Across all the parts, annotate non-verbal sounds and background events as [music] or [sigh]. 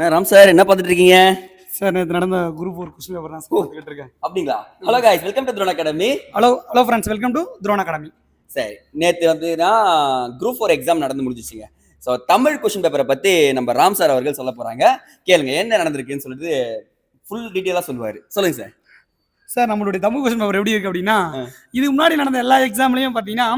நான் ராம் சார் என்ன பார்த்துட்டு இருக்கீங்க சார் நேற்று நடந்த குரூப் ஒரு கொஸ்டின் பேப்பர் சார் பார்த்துக்கிட்டு இருக்கேன். அப்படிங்களா? Hello guys welcome to Drone Academy hello hello friends welcome to Drone Academy சரி நேற்று வந்துன்னா குரூப் ஃபோர் எக்ஸாம் நடந்து முடிஞ்சிச்சுங்க. ஸோ தமிழ் கொஷின் பேப்பரை பற்றி நம்ம ராம் சார் அவர்கள் சொல்ல போகிறாங்க கேளுங்க என்ன நடந்திருக்குன்னு சொல்லிட்டு ஃபுல் டீட்டெயிலாக சொல்லுவார். சொல்லுங்க சார் சார் நம்மளுடைய தமிழ் கொஸ்டின் பேப்பர் எப்படி இருக்கு அப்படின்னா. இதுக்கு முன்னாடி நடந்த எல்லா எக்ஸாம்லையும் பார்த்தீங்கன்னா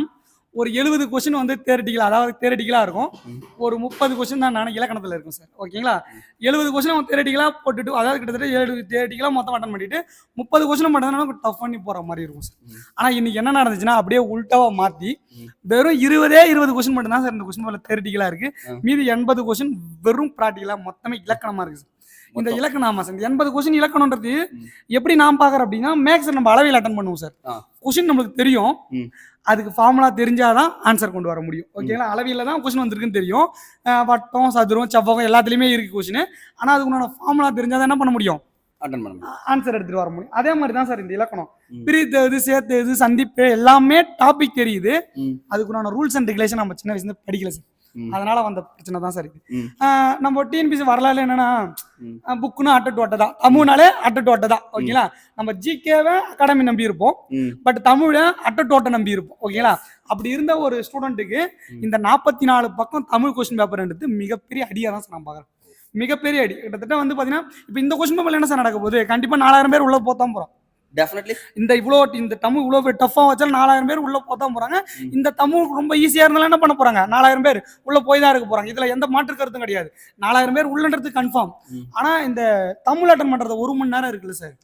ஒரு எழுபது கொஸ்டின் வந்து தேரட்டிக்கலா அதாவது தேரட்டிக்கலாக இருக்கும். ஒரு முப்பது கொஸ்டின் தான் நான் இலக்கணத்தில் இருக்கும் சார் ஓகேங்களா எழுபது கொஸ்டின் தேரட்டிக்கலாக போட்டுட்டு அதாவது கிட்டத்தட்ட ஏழு தேரட்டிக்கலாக மொத்தம் அட்டன் பண்ணிட்டு முப்பது கொஸ்டின் மட்டும் தான் டஃப் பண்ணி போகிற மாதிரி இருக்கும் சார். ஆனால் இன்னைக்கு என்ன நடந்துச்சுன்னா அப்படியே உல்ட்டாவா மாற்றி. வெறும் இருபதே இருபது கொஸ்டின் மட்டும் தான் சார் இந்த கொஸ்டின் தேரட்டிக்கலாக இருக்கு ஆ. மீதி எண்பது கொஸ்டின் வெறும் ப்ராக்டிக்கலாக மொத்தமே இலக்கணமாக இருக்கு சார் இந்த. இலக்கணம் ஆமா சார் எண்பது கொஸ்டின் இலக்கணன்றது. எப்படி நான் பார்க்குறேன் அப்படின்னா மேக்ஸ் நம்ம அளவில் அட்டன் பண்ணுவோம் சார். கொஸ்டின் நம்மளுக்கு தெரியும். அதுக்கு ஃபார்முலா தெரிஞ்சாதான் ஆன்சர் கொண்டு வர முடியும் ஓகேங்களா அளவியில் தான் கொஸ்டின் வந்திருக்குன்னு தெரியும் வட்டம் சதுரம் செவ்வகம் எல்லாத்துலேயுமே இருக்கு கொஸ்டின் ஆனால் அதுக்கு உன்னோட ஃபார்முலா தெரிஞ்சாதான் என்ன பண்ண முடியும் அட்டன் பண்ண ஆன்சர் எடுத்துட்டு வர முடியும் அதே மாதிரி தான் சார் இந்த இலக்கணம். பிரித்து இது சேர்த்து இது சந்திப்பு எல்லாமே டாபிக் தெரியுது. அதுக்குண்டான ரூல்ஸ் அண்ட் ரெகுலேஷன் நம்ம சின்ன வயசுல படிக்கல சார். அதனால வந்த பிரச்சனை தான் சார் நம்ம டிஎன்பிசி வரலாறு என்னன்னா. புக்குன்னு அட்டை டு அட்டை தான் தமிழ்னாலே அட்டை டு அட்டை தான் ஓகேங்களா? நம்ம ஜிகேவை அகாடமி நம்பி இருப்போம். பட் தமிழை அட்டை டு அட்டை நம்பி இருப்போம் ஓகேங்களா அப்படி இருந்த ஒரு ஸ்டூடெண்ட்டுக்கு. இந்த நாற்பத்தி நாலு பக்கம் தமிழ் கொஸ்டின் பேப்பர்ன்றது மிகப்பெரிய அடியாக தான் சார் நான் பார்க்குறேன். மிகப்பெரிய அடி. கிட்டத்தட்ட வந்து பார்த்தீங்கன்னா இப்போ இந்த கொஸ்டின் பேப்பர் என்ன சார் நடக்க போகுது? கண்டிப்பாக நாலாயிரம் பேர் உள்ள போத்தான் போகிறோம் டெஃபினெட்லி இந்த இவ்வளோ இந்த தமிழ் இவ்வளோ டஃப்பாக வச்சாலும் நாலாயிரம் பேர் உள்ள போதான் போறாங்க. ம். இந்த தமிழ் ரொம்ப ஈஸியாக இருந்தாலும் என்ன பண்ண போறாங்க? நாலாயிரம் பேர் உள்ள போய் தான் இருக்க போறாங்க. இதுல எந்த மாற்று கருத்தும் கிடையாது. நாலாயிரம் பேர் உள்ளன்றது கன்ஃபார்ம். ஆனா இந்த தமிழ் அட்டன் பண்றது ஒரு மணி நேரம் இருக்குல்ல சார்.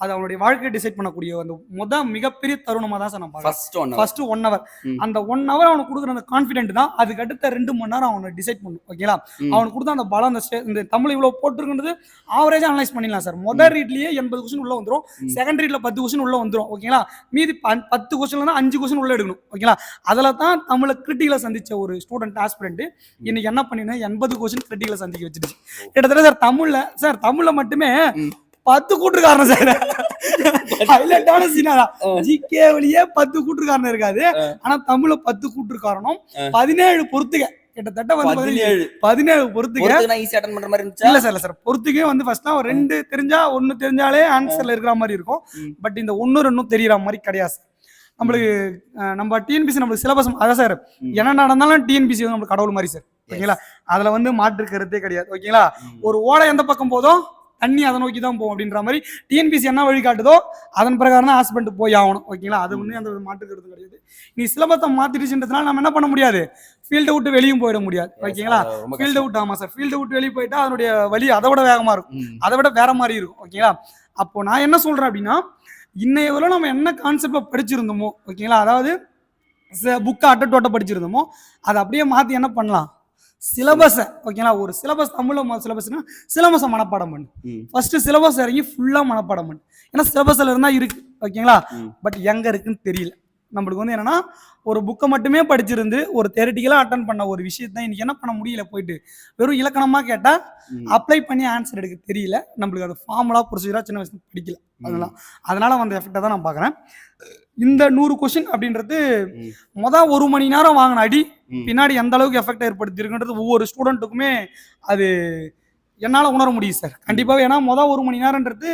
அது அவனுடைய வாழ்க்கையை டிசைட் பண்ணக்கூடிய அந்த முத மிகப்பெரிய தருணமா தான் சார் நான் பார்க்குறேன். First one first one hour. அந்த ஒன் ஹவர் அவனுக்கு கொடுக்குற அந்த கான்ஃபிடென்ட் தான். அதுக்கு அடுத்த ரெண்டு மணி நேரம் அவனை டிசைட் பண்ணும் ஓகேங்களா அவனுக்கு கொடுத்த அந்த பலம் அந்த இந்த தமிழ் இவ்வளவு போட்டிருக்குன்றது ஆவரேஜா அனலைஸ் பண்ணிடலாம் சார் முதல் ரீட்லயே எண்பது கொஸ்டின் உள்ள வந்துரும். ம். செகண்ட் ரீட்ல பத்து கொஸ்டின் உள்ள வந்துரும் ஓகேங்களா மீதி பத்து கொஸ்டின்ல தான் அஞ்சு கொஸ்டின் உள்ள எடுக்கணும் ஓகேங்களா அதுல தான் தமிழை கிரிட்டிக்கல சந்திச்ச ஒரு ஸ்டூடெண்ட் ஆஸ்பிரண்ட் இன்னைக்கு என்ன பண்ணினா எண்பது கொஸ்டின் கிரிட்டிக்கல சந்திக்க வச்சிருச்சு. கிட்டத்தட்ட சார் தமிழ்ல சார் தமிழ்ல மட்டுமே. பத்து கூட்டுக்காரன் சார். ஹைலைட்டான சீனா ஆ. ஜிகே வழியே பத்து கூட்டுக்காரன் இருக்காது. ஆனா தமிழ்ல பத்து கூட்டுக்காரனும். பதினேழு பொறுத்துக. கிட்டத்தட்ட வந்து பதினேழு. பதினேழு. பொறுத்துக. ஒருத்தர் ஈஸி அட்டன் பண்ற மாதிரி இருந்துச்சா? இல்ல சார் இல்ல சார். பொறுத்துக்கே வந்து ஃபர்ஸ்ட்லாம் ஒரு ரெண்டு தெரிஞ்சா ஒன்னு தெரிஞ்சாலே ஆன்சர்ல இருக்கிற மாதிரி இருக்கும். பட் இந்த ஒன்னு ரெண்டும் தெரியற மாதிரி கிடையாது நம்மளுக்கு நம்ம டிஎன்பிசி நம்மளுக்கு சிலபஸ் அதான் சார். என்ன நடந்தாலும் டிஎன்பிசி வந்து நம்மளுக்கு கடவுள் மாதிரி சார். ஓகேங்களா? அதுல வந்து மாற்று கருத்தே கிடையாது. ஓகேங்களா. ஒரு ஓடை எந்த பக்கம் போதோ தண்ணி அதை நோக்கி தான் போகும் அப்படின்ற மாதிரி டிஎன்பிசி என்ன வழி காட்டுதோ அதன் பிரகாரம் தான் ஹஸ்பண்ட் போய் ஆகணும். ஓகேங்களா அது வந்து அந்த மாற்று கருத்து கிடையாது. நீ சிலபத்தை மாத்திடுச்சுன்றதுனால நம்ம என்ன பண்ண முடியாது? ஃபீல்டை விட்டு வெளியும் போயிட முடியாது. ஓகேங்களா ஃபீல்டை. விட்டு ஆமா சார் ஃபீல்டை விட்டு வெளியே போயிட்டா அதனுடைய வழி அதை விட வேகமா இருக்கும். அதை விட வேற மாதிரி இருக்கும். ஓகேங்களா அப்போ நான் என்ன சொல்றேன் அப்படின்னா இன்னைய வரை நம்ம என்ன கான்செப்ட்ல படிச்சிருந்தோமோ ஓகேங்களா அதாவது புக்கை அட்டை டோட்டை படிச்சிருந்தோமோ அதை அப்படியே மாத்தி என்ன பண்ணலாம்? சிலபஸை ஓகேங்களா ஒரு சிலபஸ் தமிழ்ல சிலபஸ்னா சிலபஸை மனப்பாடம் பண்ணு. ஃபர்ஸ்ட் சிலபஸ் இறங்கி ஃபுல்லா மனப்பாடம் பண்ணு. ஏன்னா சிலபஸ்ல இருந்தா இருக்கு ஓகேங்களா. பட் எங்க இருக்குன்னு தெரியல. நம்மளுக்கு வந்து என்னன்னா ஒரு புக்கை மட்டுமே படிச்சிருந்து ஒரு theoretical-ஆ அட்டன் பண்ண ஒரு விஷயத்தை இன்னைக்கு என்ன பண்ண முடியல போயிட்டு வெறும் இலக்கணமா கேட்டா ம். அப்ளை பண்ணி ஆன்சர் எடுக்க தெரியல. நம்மளுக்கு அது ஃபார்முலா ப்ரொசீஜரா சின்ன வயசுல படிக்கல. அதெல்லாம் அதனால வந்த எஃபெக்டை தான் நான் பார்க்குறேன். இந்த நூறு கொஷின் அப்படின்றது ம். மொதல் ஒரு மணி நேரம் வாங்கின அடி. பின்னாடி எந்த அளவுக்கு எஃபெக்ட் ஏற்படுத்தியிருக்குன்றது ஒவ்வொரு ஸ்டூடெண்ட்டுக்குமே அது என்னால் உணர முடியும் சார் கண்டிப்பாக ஏன்னா மொதல் ஒரு மணி நேரம்ன்றது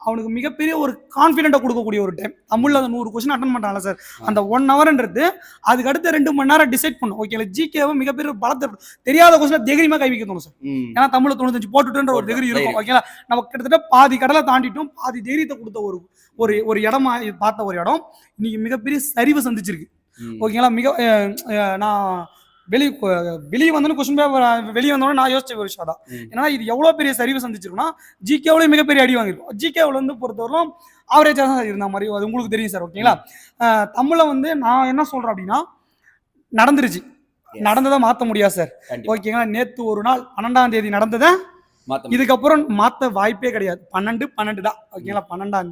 அவனுக்கு மிகப்பெரிய ஒரு கான்ஃபிடென்ட்டை கொடுக்கக்கூடிய ஒரு டைம் தமிழில் அந்த நூறு கொஸ்டின் அட்டன் பண்ணுறாங்க சார் அந்த ஒன் ஹவர்ன்றது அதுக்கு அடுத்த ரெண்டு மணி நேரம் டிசைட் பண்ணும் ஓகே ஜிகேவை மிகப்பெரிய ஒரு பலத்தை தெரியாத கொஸ்டின் தைரியமாக கை வைக்க தோணும் சார். ஏன்னா தமிழ்ல தொண்ணூத்தஞ்சு போட்டுட்டுன்ற ஒரு டிகிரி இருக்கும். ஓகேங்களா நம்ம கிட்டத்தட்ட பாதி கடலை தாண்டிட்டோம். பாதி தைரியத்தை கொடுத்த ஒரு ஒரு ஒரு இடமா பார்த்த ஒரு இடம் இன்னைக்கு மிகப்பெரிய சரிவு சந்திச்சிருக்கு. ஓகேங்களா மிக நான் வெளியே வெளியே வந்தோன்னு கொஸ்டின் பேப்பர் வெளியே வந்தோடனே நான் யோசிச்ச ஒரு விஷயம் தான். ஏன்னா இது எவ்வளோ பெரிய சரிவு சந்திச்சிருக்குன்னா ஜிகேவிலேயே மிகப்பெரிய அடி வாங்கியிருக்கும் ஜிகேவில் வந்து பொறுத்தவரைக்கும் ஆவரேஜாக தான் இருந்த மாதிரி அது உங்களுக்கு தெரியும் சார் ஓகேங்களா தமிழ்ல வந்து நான் என்ன சொல்றேன் அப்படின்னா நடந்துருச்சு. நடந்ததை மாற்ற முடியாது சார். ஓகேங்களா நேத்து ஒரு நாள் பன்னெண்டாம் தேதி நடந்ததை. இதுக்கப்புறம் மாத்த வாய்ப்பே கிடையாது. பன்னெண்டு பன்னெண்டு தான். ஓகேங்களா பன்னெண்டாம்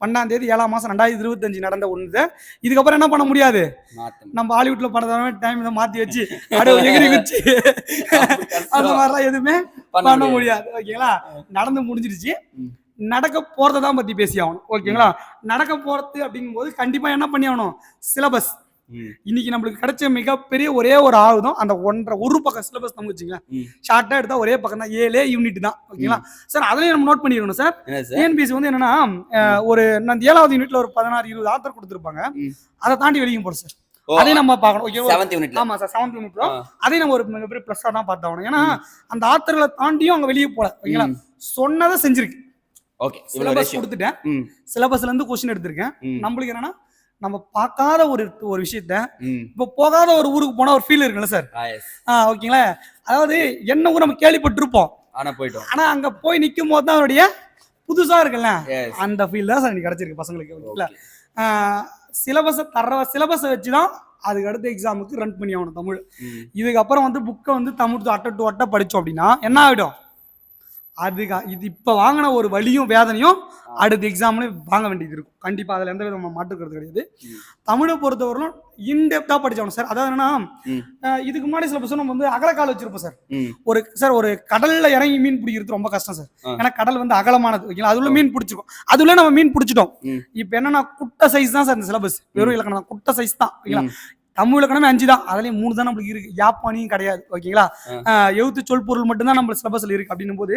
பன்னெண்டாம் தேதி ஏழாம் மாசம் ரெண்டாயிரத்தி இருபத்தஞ்சு நடந்த ஒன்று இதுக்கப்புறம் என்ன பண்ண முடியாது. நம்ம ஹாலிவுட்ல பண்றதாவே டைம் இதை மாத்தி வச்சு எகிரி குச்சி. அந்த மாதிரிலாம் எதுவுமே பண்ண முடியாது. ஓகேங்களா நடந்து முடிஞ்சிருச்சு. நடக்க போறதை தான் பத்தி பேசி ஆகணும் ஓகேங்களா நடக்க போறது அப்படிங்கும் போது கண்டிப்பா என்ன பண்ணி ஆகணும் சிலபஸ். இன்னைக்கு நம்மளுக்கு கிடைச்ச மிகப்பெரிய ஒரே ஒரு ஆயுதம் அந்த ஒன்றரை ஒரு பக்கம் சிலபஸ் நம்ம வச்சுங்களேன். ஷார்ட்டா எடுத்தா ஒரே பக்கம் தான் ஏழே யூனிட் தான். ஓகேங்களா? சார் அதுலயும் நம்ம நோட் பண்ணிருக்கணும் சார். டிஎன்பிசி வந்து என்னன்னா ஒரு நான் ஏழாவது யூனிட்ல ஒரு பதினாறு இருபது ஆத்தர் கொடுத்துருப்பாங்க. அதை தாண்டி வெளியும் போடும் சார். அதையும் நம்ம பார்க்கணும். ஓகே ஆமா சார் செவன்த் யூனிட். அதையும் நம்ம ஒரு மிகப்பெரிய ப்ளஸ்ஸா தான் பார்த்தாகணும். ஏன்னா அந்த ஆத்தர்களை தாண்டியும் அங்க வெளியே போல ஓகேங்களா? சொன்னதை செஞ்சிருக்கு. ஓகே சிலபஸ் கொடுத்துட்டேன். சிலபஸ்ல இருந்து கொஸ்டின் எடுத்திருக்கேன். நம்மளுக்கு என்னன்னா நம்ம பார்க்காத ஒரு ஒரு விஷயத்த இப்போ போகாத ஒரு ஊருக்கு போனா ஒரு ஃபீல் இருக்குல்ல சார்? ஆ ஓகேங்களா? அதாவது என்ன ஊர் நம்ம கேள்விப்பட்டிருப்போம். ஆனா போயிட்டோம். ஆனா அங்க போய் நிற்கும் போது தான் அவருடைய புதுசா இருக்குல்ல? அந்த ஃபீல் தான் சார் எனக்கு கிடைச்சிருக்கு பசங்களுக்கு ஓகேங்களா சிலபஸை தர சிலபஸை வச்சு தான் அதுக்கு அடுத்த எக்ஸாமுக்கு ரன் பண்ணி ஆகணும் தமிழ். இதுக்கப்புறம் வந்து புக்கை வந்து தமிழ் அட்டை டு அட்டை படித்தோம் அப்படின்னா என்ன ஆகிடும் அதுக்கு இது இப்போ வாங்கின ஒரு வலியும் வேதனையும் அடுத்த எக்ஸாம்ல வாங்க வேண்டியது இருக்கும். கண்டிப்பாக அதில் எந்த விதமான மாற்றுக்கிறது கிடையாது. தமிழை பொறுத்தவரையிலும் இன்டெப்த்தாக படிச்சவனும் சார். அதாவது என்னன்னா இதுக்கு முன்னாடி சில பசங்க நம்ம வந்து அகலக்கால் வச்சிருப்போம் சார். ஒரு சார் ஒரு கடல்ல இறங்கி மீன் பிடிக்கிறது ரொம்ப கஷ்டம் சார். ஏன்னா கடல் வந்து அகலமானது. ஓகேங்களா? அதுல மீன் பிடிச்சிருக்கோம். அதுல நம்ம மீன் பிடிச்சிட்டோம். இப்போ என்னன்னா குட்டை சைஸ் தான் சார் இந்த சிலபஸ் வெறும் இலக்கணம் குட்டை சைஸ் தான். ஓகேங்களா. தமிழ் இலக்கணமே அஞ்சு தான் அதுலயும் மூணு தான் நம்மளுக்கு இருக்கு. யாப்பானியும் கிடையாது. ஓகேங்களா? எழுத்து சொல் பொருள் மட்டும்தான் நம்ம சிலபஸ்ல இருக்கு அப்படின்னும் போது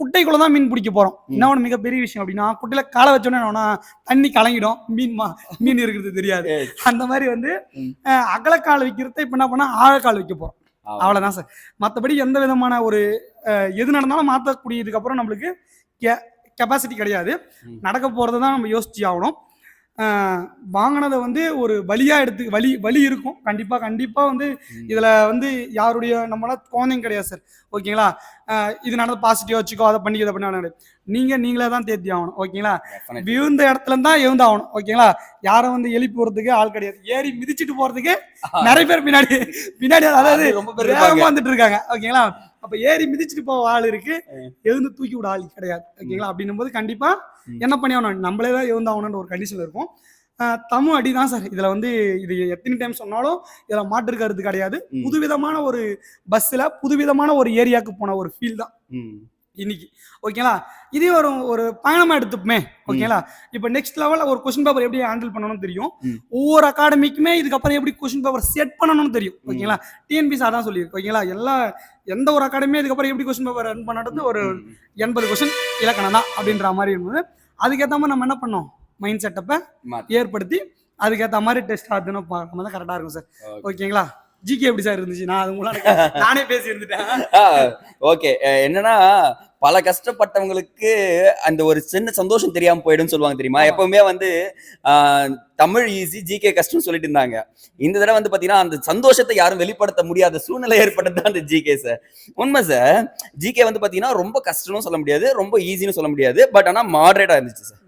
குட்டைக்குள்ள தான் மீன் பிடிக்க போறோம். என்ன ஒன்று மிகப்பெரிய விஷயம் அப்படின்னா குட்டையில காலை வச்சோன்னே என்னன்னா தண்ணி கலங்கிடும். மீன் மா மீன் இருக்கிறது தெரியாது. அந்த மாதிரி வந்து அகலக்கால் வைக்கிறத இப்ப என்ன பண்ணா ஆழக்கால் வைக்க போறோம். அவ்வளவுதான் சார். மற்றபடி எந்த விதமான ஒரு எது நடந்தாலும் மாற்றக்கூடியதுக்கு அப்புறம் நம்மளுக்கு கெப்பாசிட்டி கிடையாது. நடக்க போறதை தான் நம்ம யோசிச்சு ஆகணும். வாங்கினதை வந்து ஒரு வழியா எடுத்து வழி வழி இருக்கும். கண்டிப்பா கண்டிப்பா வந்து. இதுல வந்து யாருடைய நம்மளால குழந்தைங்க கிடையாது சார் ஓகேங்களா? இது நடந்து பாசிட்டிவா வச்சுக்கோ அதை பண்ணி இதை பண்ண நீங்க நீங்களே தான் தேர்த்தி ஆகணும். ஓகேங்களா. விழுந்த இடத்துல தான் எழுந்து ஆகணும். ஓகேங்களா? யாரும் வந்து எழுப்பி போறதுக்கு ஆள் கிடையாது. ஏறி மிதிச்சிட்டு போறதுக்கு நிறைய பேர் பின்னாடி பின்னாடி அதாவது அது ரொம்ப வந்துட்டு இருக்காங்க. ஓகேங்களா? அப்ப ஏறி மிதிச்சிட்டு போக ஆள் இருக்கு. எழுந்து தூக்கி விட ஆள் கிடையாது. ஓகேங்களா? அப்படின்னும் போது கண்டிப்பா. என்ன பண்ணி ஆகணும்? நம்மளே தான் எழுந்து ஆகணும்ன்ற ஒரு கண்டிஷன் இருக்கும் தமிழ் அடி தான் சார். இதுல வந்து இது எத்தனை டைம் சொன்னாலும் இதுல மாற்று கருத்து கிடையாது. புதுவிதமான ஒரு பஸ்ல புதுவிதமான ஒரு ஏரியாவுக்கு போன ஒரு ஃபீல் தான். இன்னைக்கு. ஓகேங்களா இதே ஒரு ஒரு பயணமா எடுத்துப்போமே. ஓகேங்களா இப்போ நெக்ஸ்ட் லெவல்ல ஒரு கொஸ்டின் பேப்பர் எப்படி ஹேண்டில் பண்ணணும்னு தெரியும். ஒவ்வொரு அகாடமிக்குமே இதுக்கப்புறம் எப்படி கொஸ்டின் பேப்பர் செட் பண்ணணும்னு தெரியும். ஓகேங்களா டிஎன்பிசி அதான் சொல்லியிருக்கு. ஓகேங்களா எல்லா எந்த ஒரு அகாடமியும் இதுக்கப்புறம் எப்படி கொஸ்டின் பேப்பர் ரன் பண்ணது ஒரு. எண்பது கொஸ்டின் இலக்கணம் தான் அப்படின்ற மாதிரி இருந்தது. அதுக்கேற்ற மாதிரி நம்ம என்ன பண்ணோம்? மைண்ட் செட்டப்பை. ஏற்படுத்தி அதுக்கேற்ற மாதிரி டெஸ்ட் ஆகுதுன்னு பார்க்கும் தான் கரெக்டாக இருக்கும் சார். ஓகேங்களா ஜிகே எப்படி சார் இருந்துச்சு? நான் அது உங்களால [laughs] நானே பேசி இருந்துட்டேன். ஓகே. என்னன்னா பல கஷ்டப்பட்டவங்களுக்கு அந்த ஒரு சின்ன சந்தோஷம் தெரியாம போயிடும்னு சொல்லுவாங்க தெரியுமா. எப்பவுமே வந்து தமிழ் ஈஸி ஜிகே கஷ்டம்னு சொல்லிட்டு இருந்தாங்க. இந்த தடவை வந்து பாத்தீங்கன்னா அந்த சந்தோஷத்தை யாரும் வெளிப்படுத்த முடியாத சூழ்நிலை ஏற்பட்டது தான் அந்த ஜிகே சார். உண்மை சார் ஜிகே வந்து பாத்தீங்கன்னா ரொம்ப கஷ்டம்னு சொல்ல முடியாது ரொம்ப ஈஸின்னு சொல்ல முடியாது பட் ஆனா மாடரேட்டா இருந்துச்சு சார்.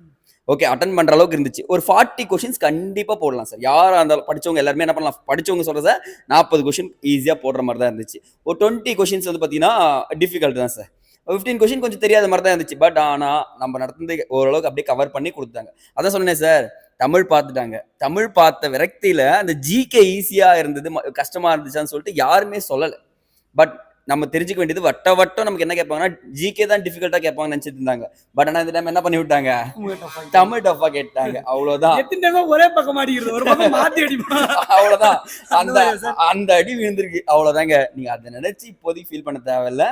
ஓகே அட்டன் பண்ற அளவுக்கு இருந்துச்சு. ஒரு ஃபார்ட்டி கொஷின்ஸ் கண்டிப்பா போடலாம் சார் யாரா இருந்தாலும் படிச்சவங்க எல்லாருமே என்ன பண்ணலாம்? படிச்சவங்க சொல்கிறத நாற்பது கொஷின் ஈஸியா போடுற மாதிரி தான் இருந்துச்சு. ஒரு டுவெண்ட்டி கொஷின்ஸ் வந்து பாத்தீங்கன்னா டிஃபிகல்ட் தான் சார் ஃபிஃப்டீன் கொஷின் கொஞ்சம் தெரியாத மாதிரி தான் இருந்துச்சு. பட் ஆனால் நம்ம நடந்து ஓரளவுக்கு அப்படியே கவர் பண்ணி கொடுத்தாங்க. அதான் சொன்னேன் சார் தமிழ் பார்த்துட்டாங்க. தமிழ் பார்த்த விரக்தியில் அந்த ஜிகே ஈஸியாக இருந்தது ம- இருந்துச்சான்னு சொல்லிட்டு யாருமே சொல்லலை. பட் நம்ம தெரிஞ்சுக்க வேண்டியது வட்ட வட்டம் நமக்கு என்ன கேட்பாங்கன்னா ஜிகே தான் டிஃபிகல்ட்டா கேட்பாங்கன்னு நினைச்சிட்டு இருந்தாங்க. பட் ஆனா இந்த டைம் என்ன பண்ணி விட்டாங்க? தமிழ் டஃபா கேட்டாங்க. அவ்வளவுதான். ஒரே பக்கம் அவ்வளவுதான். அந்த அந்த அடி விழுந்திருக்கு. அவ்வளவுதாங்க. நீங்க அதை நினைச்சு இப்போதைக்கு ஃபீல் பண்ண தேவையில்ல.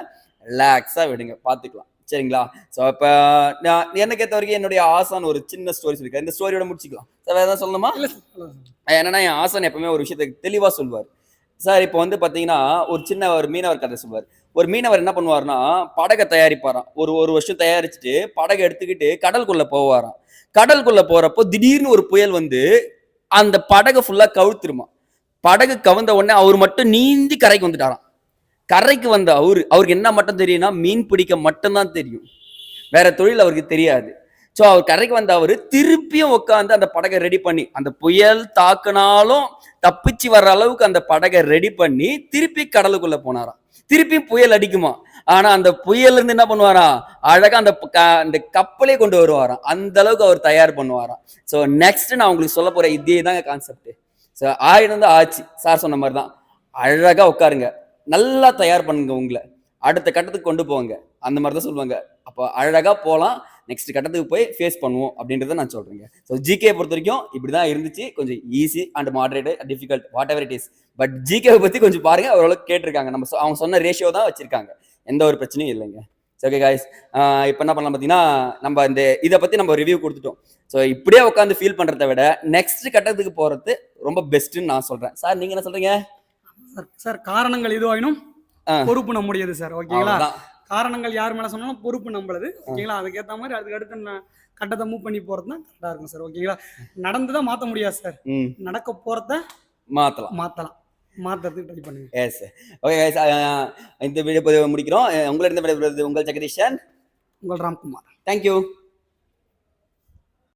ரிலாக்ஸா விடுங்க. பாத்துக்கலாம். சரிங்களா? ஸோ இப்போ நான் என்னை கேட்ட வரைக்கும் என்னுடைய ஆசான் ஒரு சின்ன ஸ்டோரி சொல்லியிருக்காரு. இந்த ஸ்டோரியோட முடிச்சுக்கலாம். வேற ஏதாவது சொல்லணுமா. என்னன்னா என் ஆசான் எப்பவுமே ஒரு விஷயத்தை தெளிவா சொல்வார் சார் இப்போ வந்து பார்த்தீங்கன்னா ஒரு சின்ன ஒரு மீனவர் கதை சொல்வார் ஒரு மீனவர் என்ன பண்ணுவாருன்னா படகை தயாரிப்பாராம். ஒரு ஒரு வருஷம் தயாரிச்சுட்டு படகை எடுத்துக்கிட்டு கடலுக்குள்ளே போவாராம். கடலுக்குள்ளே போகிறப்போ திடீர்னு ஒரு புயல் வந்து அந்த படகை ஃபுல்லாக கவுத்துருமா படகு கவுந்த உடனே அவர் மட்டும் நீந்தி கரைக்கு வந்துட்டாராம். கரைக்கு வந்த அவரு அவருக்கு என்ன மட்டும் தெரியும்னா மீன் பிடிக்க மட்டும்தான் தெரியும். வேற தொழில் அவருக்கு தெரியாது. ஸோ அவர் கரைக்கு வந்த அவர் திருப்பியும் உட்காந்து அந்த படகை ரெடி பண்ணி அந்த புயல் தாக்குனாலும் தப்பிச்சு வர்ற அளவுக்கு அந்த படகை ரெடி பண்ணி திருப்பி கடலுக்குள்ள போனாராம். திருப்பி புயல் அடிக்குமா? ஆனா அந்த புயல்ல இருந்து என்ன பண்ணுவாராம் அழகா அந்த க- அந்த கப்பலே கொண்டு வருவாராம். அந்த அளவுக்கு அவர் தயார் பண்ணுவாராம். ஸோ நெக்ஸ்ட் நான் உங்களுக்கு சொல்ல போற இதே தாங்க கான்செப்ட் ஸோ ஆயிரம் தான் ஆச்சு. சார் சொன்ன மாதிரி தான். அழகா உட்காருங்க. நல்லா தயார் பண்ணுங்க உங்களை. அடுத்த கட்டத்துக்கு கொண்டு போங்க. அந்த மாதிரி தான் சொல்லுவாங்க. அப்போ அழகா போகலாம் நெக்ஸ்ட் கட்டத்துக்கு போய் ஃபேஸ் பண்ணுவோம் அப்படின்றத நான் சொல்றேங்க. ஸோ ஜிகே பொறுத்த வரைக்கும் இப்படி தான் இருந்துச்சு. கொஞ்சம் easy and moderate difficult whatever it is but ஜிகேவை பத்தி கொஞ்சம் பாருங்க ஓரளவுக்கு கேட்டிருக்காங்க. நம்ம அவங்க சொன்ன ரேஷியோ தான் வச்சிருக்காங்க. எந்த ஒரு பிரச்சனையும் இல்லைங்க. ஓகே காய்ஸ் இப்போ என்ன பண்ணலாம் பார்த்தீங்கன்னா நம்ம இந்த இதை பற்றி நம்ம ரிவ்யூ கொடுத்துட்டோம். ஸோ இப்படியே உட்காந்து ஃபீல் பண்ணுறத விட நெக்ஸ்ட் கட்டத்துக்கு போகிறது ரொம்ப பெஸ்ட்டுன்னு நான் சொல்கிறேன் சார் நீங்கள் என்ன சொல்கிறீங்க சார் சார் காரணங்கள் எதுவாயினும் ஆ. பொறுப்பு நம்முடையது சார் ஓகேங்களா காரணங்கள் யார் மேல சொன்னாலும் பொறுப்பு நம்மளது ஓகேங்களா? அதுக்கேற்ற மாதிரி அதுக்கு அடுத்து நான் கட்டத்தை மூவ் பண்ணி போறது தான் கரெக்டாக இருக்கும் சார் ஓகேங்களா? நடந்துதான் மாற்ற முடியாது சார் நடக்க போறத மாற்றலாம் மாற்றலாம் மாற்றுறதுக்கு ட்ரை பண்ணுங்க. எஸ் ஓகே இந்த வீடியோ முடிக்கிறோம். உங்களிடம் விடைபெறுவது உங்கள் ஜெகதீஷன். உங்கள் ராம்குமார். தேங்க்யூ